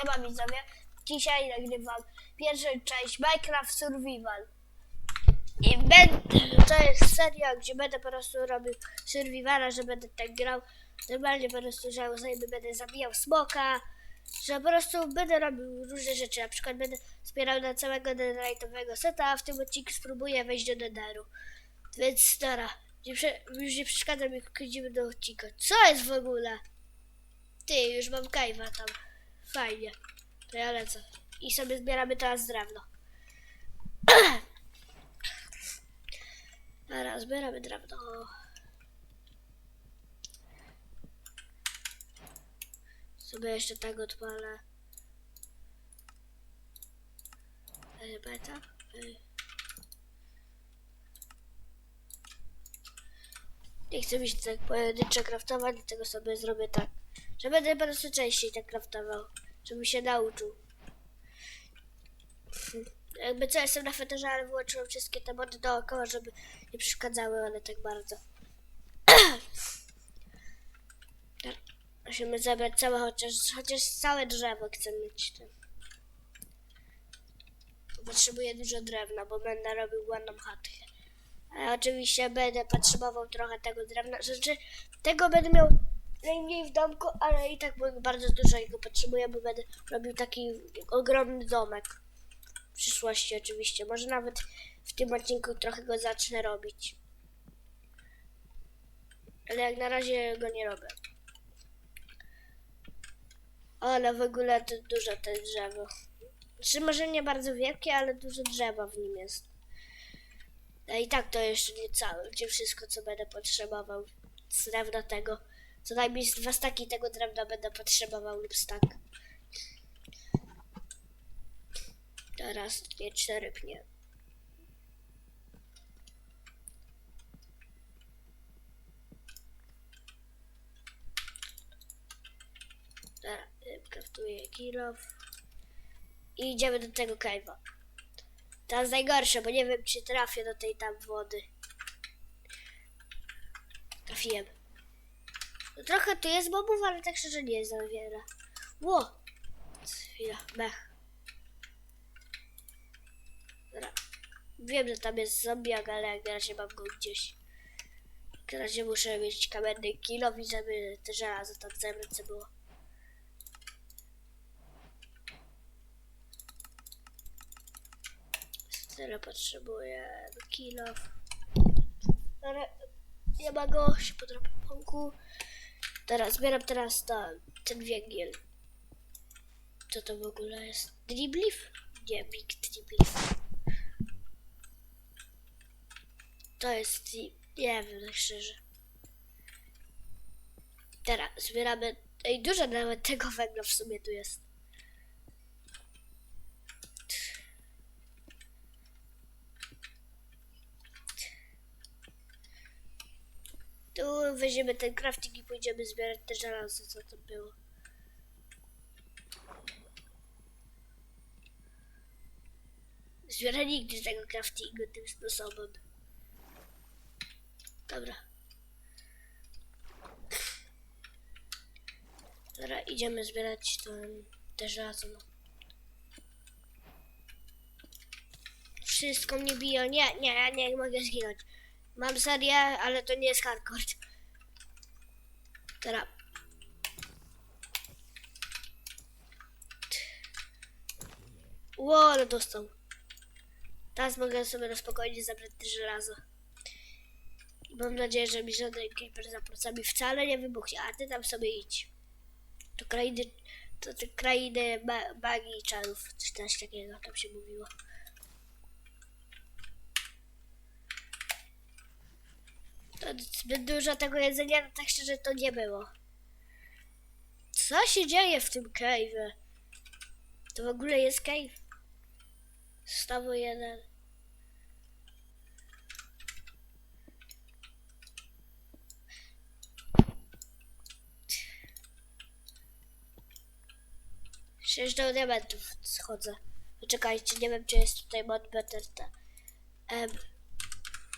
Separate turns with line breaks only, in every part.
Siema widzowie, dzisiaj nagrywam pierwszą część Minecraft Survival. I będę, to jest seria, gdzie będę po prostu robił survivala, że będę tak grał. Normalnie po prostu, że sobie będę zabijał smoka, że po prostu będę robił różne rzeczy. Na przykład będę wspierał na całego netherite'owego seta, a w tym odcinku spróbuję wejść do netheru. Więc prze, już nie przeszkadza mi, idziemy do odcinka. Co jest w ogóle? Ty, już mam kajwa tam. Fajnie. To ja lecę. I sobie zbieramy teraz drewno. Teraz zbieramy drewno. Sobie jeszcze tak odpalę. Beta? Nie chcę mieć tak pojedyncze kraftować, dlatego sobie zrobię tak. Że będę po prostu częściej tak kraftował. Żebym się nauczył. Jakby co, jestem na feterze, ale wyłączyłem wszystkie te mody dookoła, żeby nie przeszkadzały one tak bardzo. Musimy zebrać całe, chociaż, chociaż całe drzewo chcę mieć. Potrzebuję dużo drewna, bo będę robił ładną chatę. Ale oczywiście będę potrzebował trochę tego drewna. Znaczy, tego będę miał najmniej w domku, ale i tak bardzo dużo jego potrzebuję, bo będę robił taki ogromny domek. W przyszłości oczywiście. Może nawet w tym odcinku trochę go zacznę robić. Ale jak na razie go nie robię. Ale w ogóle to dużo te drzewo. Czy może nie bardzo wielkie, ale dużo drzewa w nim jest. A i tak to jeszcze nie całe, gdzie wszystko co będę potrzebował drewna tego. Co najmniej z dwa staki tego drewna będę potrzebował lub stak. Teraz nie cztery pnie. Y, kraftuję kilof. I idziemy do tego cave'a. Teraz najgorsze, bo nie wiem czy trafię do tej tam wody. Trafiłem. Trochę tu jest mobów, ale tak szczerze nie jest za wiele. Ło! Chwila, mech. Dobra. Wiem, że tam jest zombiak, ale jak na razie mam go gdzieś. Jak na razie muszę mieć kamienny kilo i żeby te żelazo tam zemlce było. Tyle potrzebuję kilo. Ale nie ma go, się podrapię pąku. Teraz zbieram teraz ta, ten węgiel. Co to w ogóle jest? Driblif? Nie, Big Driblif. To jest, nie wiem, tak szczerze. Teraz zbieramy, ej, dużo nawet tego węgla w sumie tu jest. Tu weźmiemy ten crafting i pójdziemy zbierać te żelazo, co to było. Zbierę nigdy tego craftingu tym sposobem. Dobra. Dobra, idziemy zbierać ten, te żelazo. No. Wszystko mnie biją. Nie, nie, ja nie mogę zginąć. Mam serię, ale to nie jest hardcore. Teraz. Ło, ale dostał. Teraz mogę sobie na spokojnie zabrać żelazo. Mam nadzieję, że mi żaden creeper za plecami wcale nie wybuchnie, a ty tam sobie idź. To krainy, to te krainy ma, magii i czarów, coś takiego tam się mówiło. To zbyt dużo tego jedzenia, no tak szczerze to nie było. Co się dzieje w tym cave'ie? To w ogóle jest cave? Stawu jeden. Przecież do diamentów schodzę. Poczekajcie, nie wiem czy jest tutaj mod better te. M.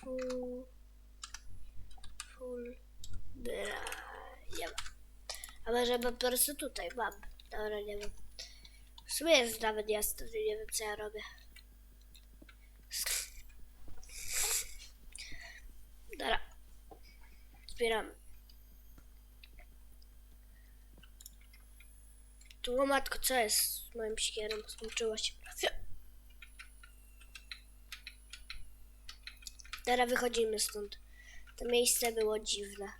Full. Nie ma. A może po prostu tutaj mam. Dobra, nie wiem. W sumie jest nawet jasno, że nie wiem co ja robię. Dobra. Zbieramy. Tu o matko, co jest z moim sikierą? Skończyła się prawie. Teraz wychodzimy stąd. To miejsce było dziwne.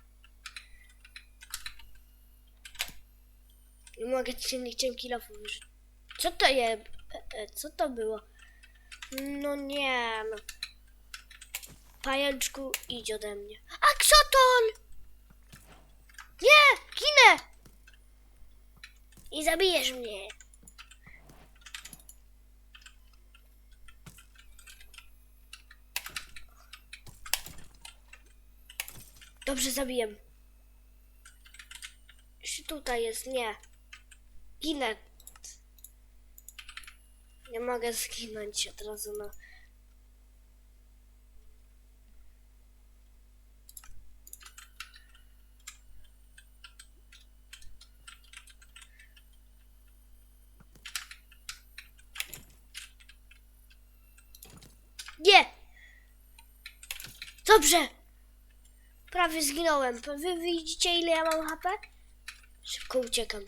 Nie mogę ci niczym kilofu użyć. Co to jest? E, e, Co to było? No nie, no. Pajączku, idź ode mnie. Aksotol! Nie! Ginę! I zabijesz mnie. Dobrze, zabiję. Jeszcze tutaj jest, nie. Ginę. Nie mogę zginąć od razu na... Nie! Dobrze! Prawie zginąłem. Wy widzicie ile ja mam HP? Szybko uciekam.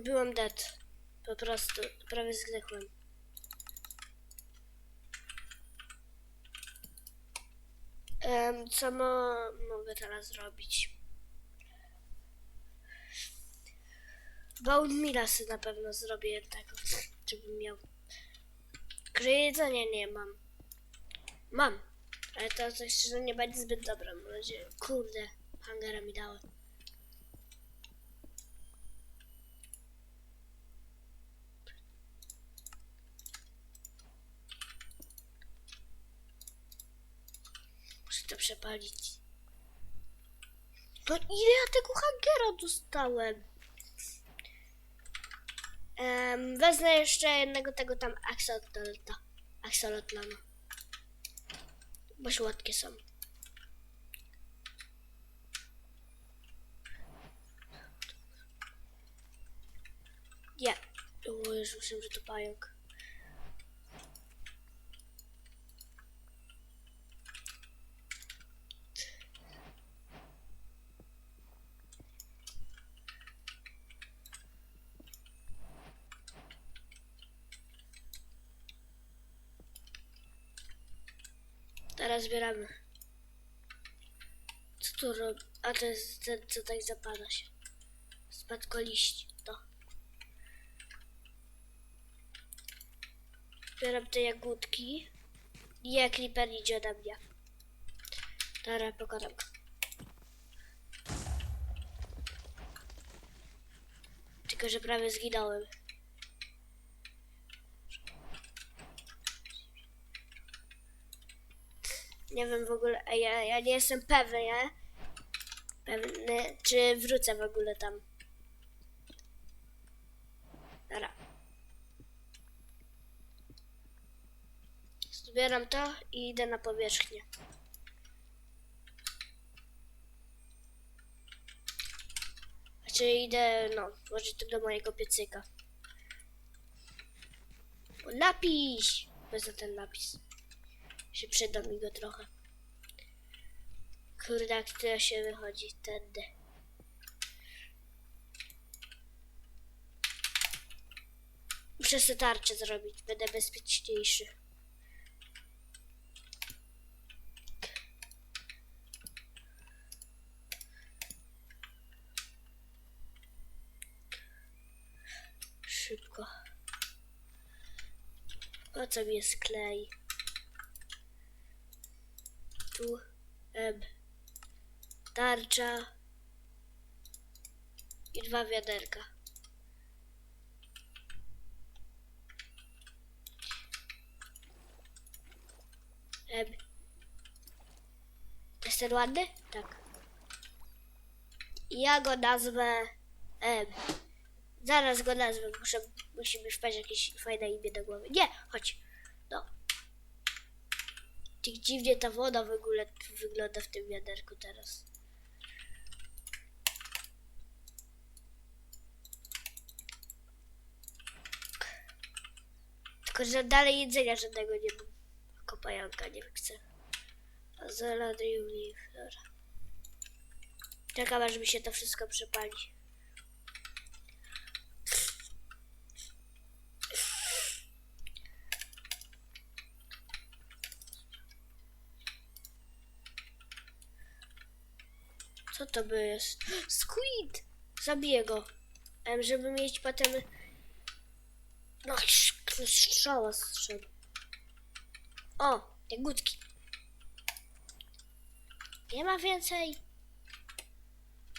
Byłem dead. Po prostu prawie zdechłem. Em, co mo mogę teraz zrobić? Bone Milasy na pewno zrobię tego, żebym miał. Jedzenia nie mam. Mam. Ale to coś, że nie będzie zbyt dobre. Kurde, hangara mi dała. To przepalić. No ile ja tego hangera dostałem? Em, wezmę jeszcze jednego tego tam axolotla. Axolotlana. Bo słodkie są. Nie. O Jezu, że to pająk. Teraz zbieramy. Co tu robi? A to jest ten, co tak zapada się. Spadkoliści. To. Zbieram te jagódki. Nie, Creeper idzie ode mnie. Dobra, pokonam go. Tylko, że prawie zginąłem. Nie wiem w ogóle, ja, ja nie jestem pewny, nie? Pewny, czy wrócę w ogóle tam. Dobra. Zbieram to i idę na powierzchnię. Znaczy idę, no, włożyć to do mojego piecyka. Napis! Wezmę ten napis się przyda mi go trochę. Kurde, jak to się wychodzi tędy. Muszę sobie tarczę zrobić, będę bezpieczniejszy. Szybko. Po co mi jest klej? Tu em, tarcza i dwa wiaderka. Em, jest ten ładny? Tak. Ja go nazwę em, zaraz go nazwę, muszę, musi mi wpaść jakieś fajne imię do głowy. Nie, chodź. Tak dziwnie ta woda w ogóle wygląda w tym wiaderku teraz. Tylko, że dalej jedzenia żadnego nie mam. Tylko pająka nie chcę. A zelony leaf, dobra. Czekam aż mi się to wszystko przepali. Co to by jest? Squid! Zabiję go. Em, żeby mieć potem... No, strzała strzedł. O, jagódki. Nie ma więcej.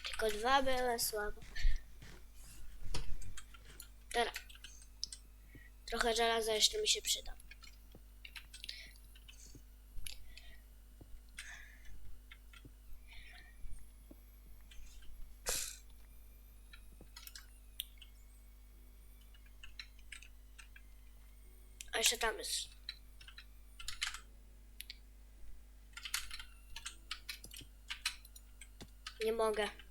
Tylko dwa były słabo. Teraz. Trochę żelaza jeszcze mi się przyda. Jeszcze tam jest. Nie mogę.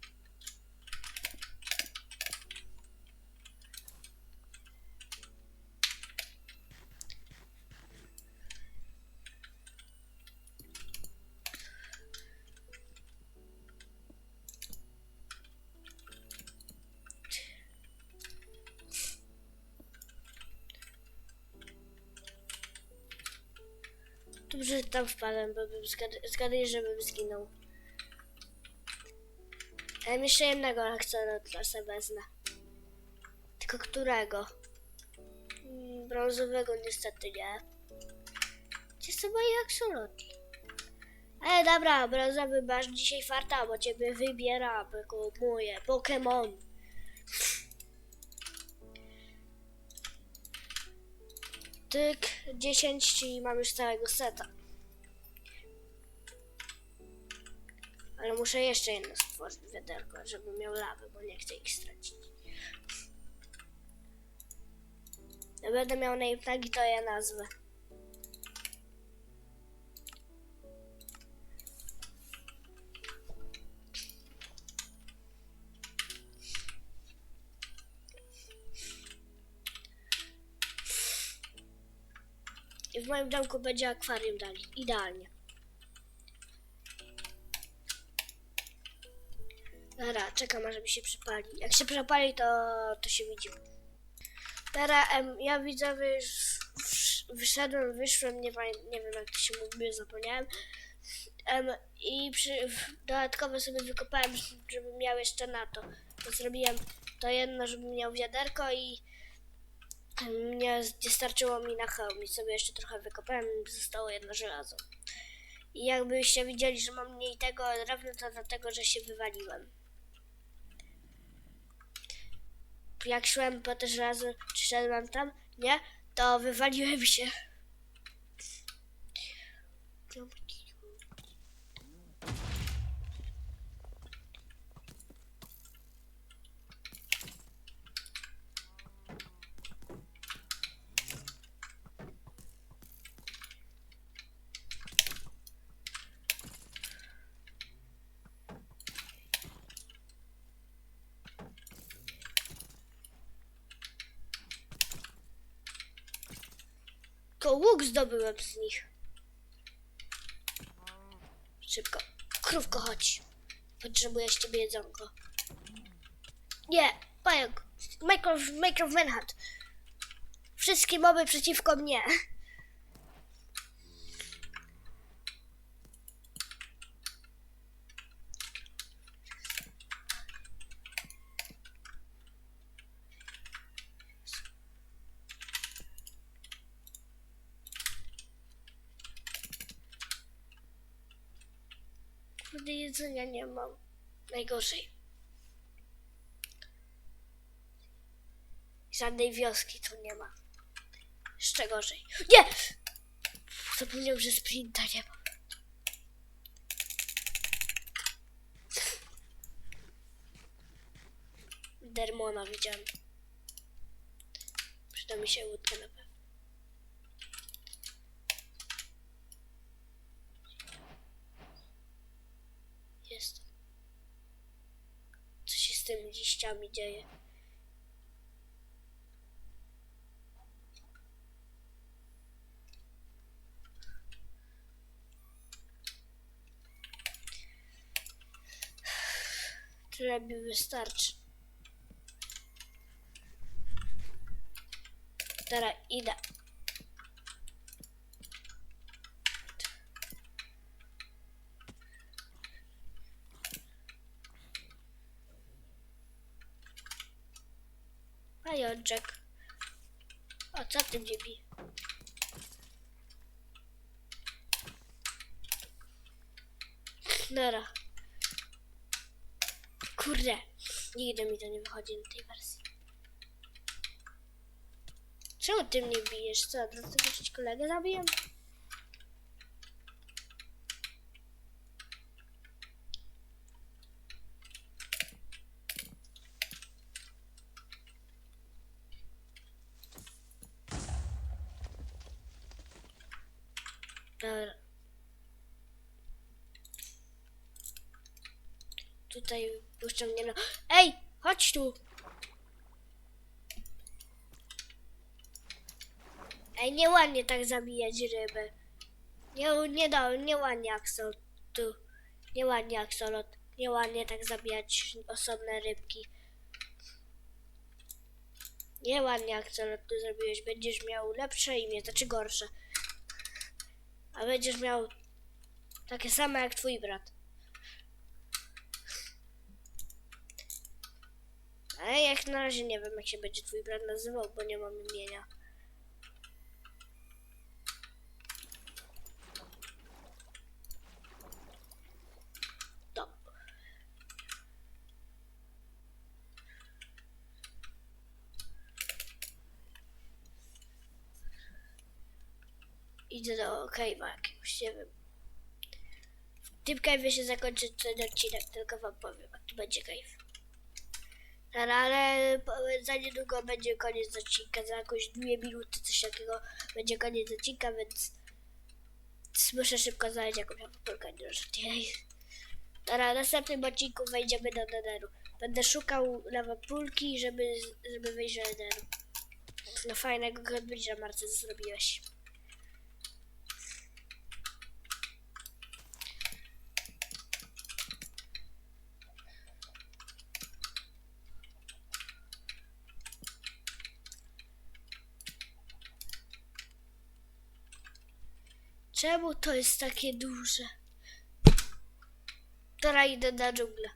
Tam wpadłem, bo bym zgad- zgaduję, żebym zginął. Ja mam jeszcze jednego sobie wezmę. Tylko którego? Mm, Brązowego niestety nie. Gdzie są moje aksolotli? Ale dobra, brązowy masz dzisiaj farta, bo ciebie wybieram moje Pokémon. Tyk 10, czyli mam już całego seta. Ale muszę jeszcze jedno stworzyć wiaderko, żeby miał lawę, bo nie chcę ich stracić. Jak będę miał name tagi, to ja nazwę. I w moim domku będzie akwarium dalej. Idealnie. Dobra, czekam aż mi się przypali. Jak się przepali, to, to się widzimy. Teraz em, ja widzowie już wsz- wyszedłem, wyszłem, nie, nie wiem jak to się mówi, zapomniałem. Em, I przy, dodatkowo sobie wykopałem, żebym miał jeszcze na to. To zrobiłem to jedno, żebym miał wiaderko i em, nie, nie starczyło mi na hełm i sobie jeszcze trochę wykopałem zostało jedno żelazo. I jakbyście widzieli, że mam mniej tego drewna, to dlatego, że się wywaliłem. Jak szłem po te żelazo, czy szedłem tam, nie? To wywaliłem się. Tylko łuk zdobyłem z nich. Szybko. Krówko, chodź. Potrzebuję z ciebie jedzonko. Nie, pająk. Minecraft, Minecraft Manhunt. Wszystkie moby przeciwko mnie. Kurde, jedzenia nie mam. Najgorzej. Żadnej wioski tu nie ma. Jeszcze gorzej. Nie! Zapomniałem, że sprinta nie ma. Dermona widziałem. Przyda mi się łódka na pewno. Z tymi liściami dzieje. Tyle mi wystarczy. Teraz idę. Pajączek. O, co ty mnie bij? Nara. Kurde. Nigdy mi to nie wychodzi na tej wersji. Czemu ty mnie bijesz? Co, dlatego że kolegę zabiję? Dobra. Tutaj puszczam mnie na... Ej! Chodź tu! Ej, nieładnie tak zabijać ryby. Nie, nie da, nieładnie Axol tu. Nieładnie Axolot. Nieładnie tak zabijać osobne rybki. Nieładnie Axolot tu zrobiłeś. Będziesz miał lepsze imię, znaczy gorsze. A będziesz miał takie same jak twój brat. Ale jak na razie nie wiem, jak się będzie twój brat nazywał, bo nie mam imienia. Idę do cave'a jakiegoś, nie wiem. W tym cave'ie się zakończy ten odcinek, tylko wam powiem, a tu będzie cave. Ale po- za niedługo będzie koniec odcinka, za jakieś dwie minuty, coś takiego będzie koniec odcinka, więc muszę szybko znaleźć jakąś nie Dobra, w następnym odcinku wejdziemy do Netheru. Będę szukał lawapulki, żeby, żeby wyjść do Netheru. No fajnego Godbridge'a Marce zrobiłeś. Czemu to jest takie duże? Teraz idę na dżunglę.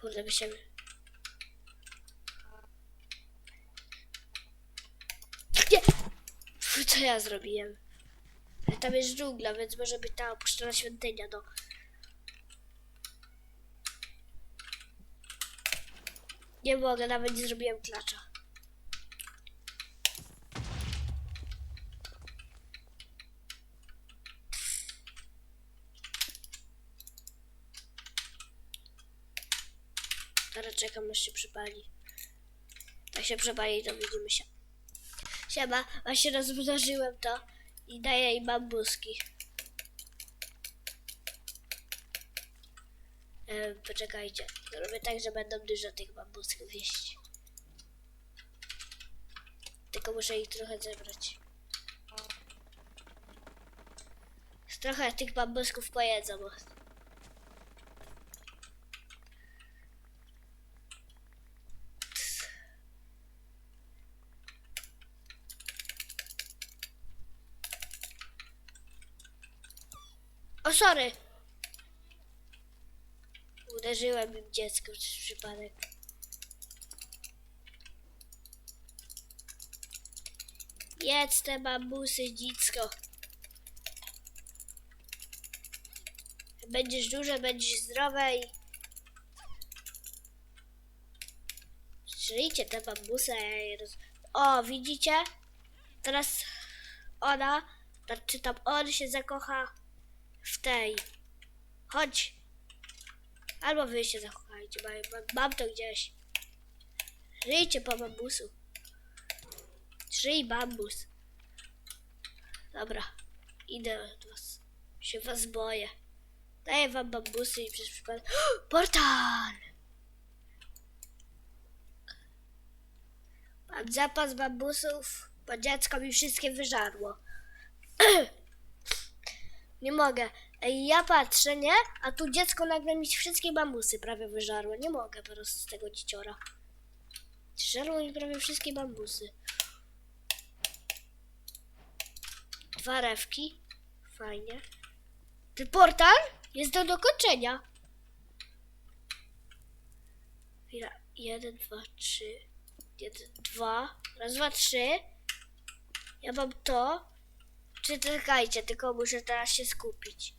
Kurde, by się... Nie! Co ja zrobiłem? Tam jest dżungla, więc może być ta opuszczona świątynia, no. Nie mogę, nawet nie zrobiłem klacza. Teraz czekam, aż się przypali. Jak się przypali, to widzimy się. Siema, właśnie rozmnożyłem to i daję jej bambuski. E, poczekajcie, zrobię tak, że będą dużo tych bambusków jeść. Tylko muszę ich trochę zebrać. Trochę tych bambusków pojedzą. O, sorry! Uderzyłem im dziecko przez przypadek. Jedz te bambusy, dziecko. Będziesz duże, będziesz zdrowe i... Żyjcie te bambusy, ja je roz... O, widzicie? Teraz ona, czy tam on się zakocha w tej. Chodź. Albo wy się zakochajcie, bo mam, mam to gdzieś. Żyjcie po bambusu. Żyj bambus. Dobra, idę od was. Się was boję. Daję wam bambusy i przez przypadek... Portal! Mam zapas bambusów, bo dziecko mi wszystkie wyżarło. nie mogę. Ja patrzę, nie? A tu dziecko nagle mi wszystkie bambusy prawie wyżarło. Nie mogę po prostu z tego dzieciora. Żarło mi prawie wszystkie bambusy. Dwa. Fajnie. Ten portal jest do dokończenia. Chwila. Jeden, dwa, trzy. Jeden, dwa. Raz, dwa, trzy. Ja mam to. Czy czekajcie, tylko muszę teraz się skupić.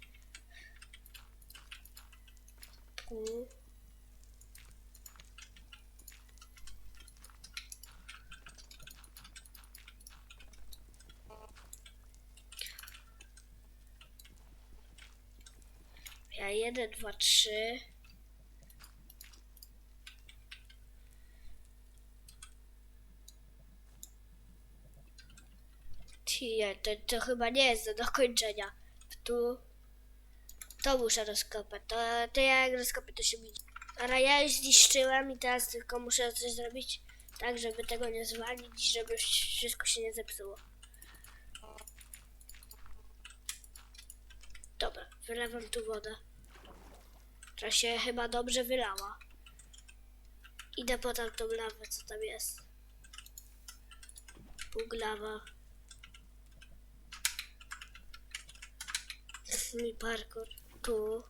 Tu. Ja jeden, dwa, trzy. Nie, to, to chyba nie jest do dokończenia. Tu. To muszę rozkopać. To, to ja jak rozkopię, to się widzi. Ale ja już zniszczyłem i teraz tylko muszę coś zrobić tak, żeby tego nie zwalić, żeby wszystko się nie zepsuło. Dobra, wylewam tu wodę. Która się chyba dobrze wylała. Idę po tamtą lawę, co tam jest. Puglawa. Mi parkour. Tu.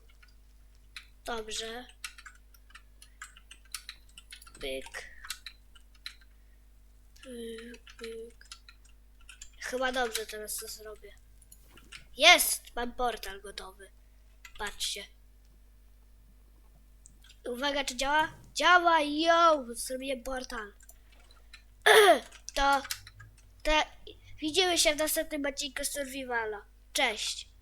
Dobrze. Pyk. Pyk, pyk. Chyba dobrze teraz to zrobię. Jest! Mam portal gotowy. Patrzcie. Uwaga, czy działa? Działa! Yo! Zrobiłem portal. To... Te, widzimy się w następnym odcinku Survivala. Cześć!